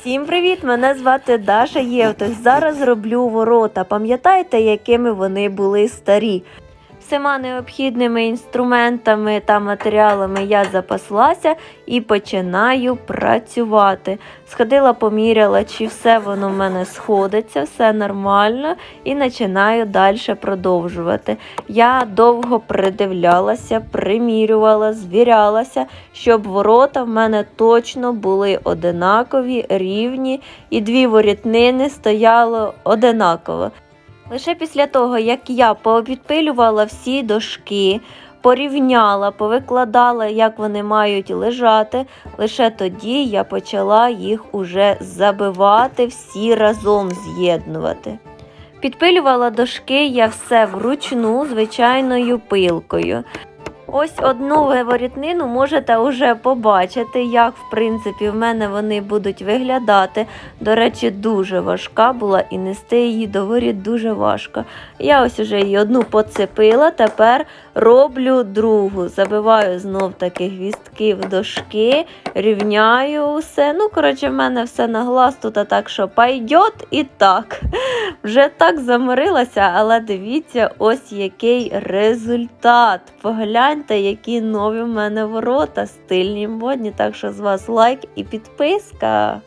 Всім привіт! Мене звати Даша Євтих. Зараз роблю ворота. Пам'ятаєте, якими вони були старі? Всіма необхідними інструментами та матеріалами я запаслася і починаю працювати. Сходила, поміряла, чи все воно в мене сходиться, все нормально, і починаю далі продовжувати. Я довго придивлялася, примірювала, звірялася, щоб ворота в мене точно були одинакові, рівні, і дві ворітнини стояло одинаково. Лише після того, як я повідпилювала всі дошки, порівняла, повикладала, як вони мають лежати, лише тоді я почала їх уже забивати, всі разом з'єднувати. Підпилювала дошки я все вручну звичайною пилкою. Ось одну ворітнину можете вже побачити, як в принципі в мене вони будуть виглядати. До речі, дуже важка була і нести її до воріт дуже важко. Я ось уже її одну поцепила, тепер роблю другу. Забиваю знов таки гвістки в дошки, рівняю усе. Ну, коротше, в мене все на глаз тут, а так що пайдет і так. Вже так заморилася, але дивіться, ось який результат. Погляньте, які нові в мене ворота, стильні модні. Так що з вас лайк і підписка.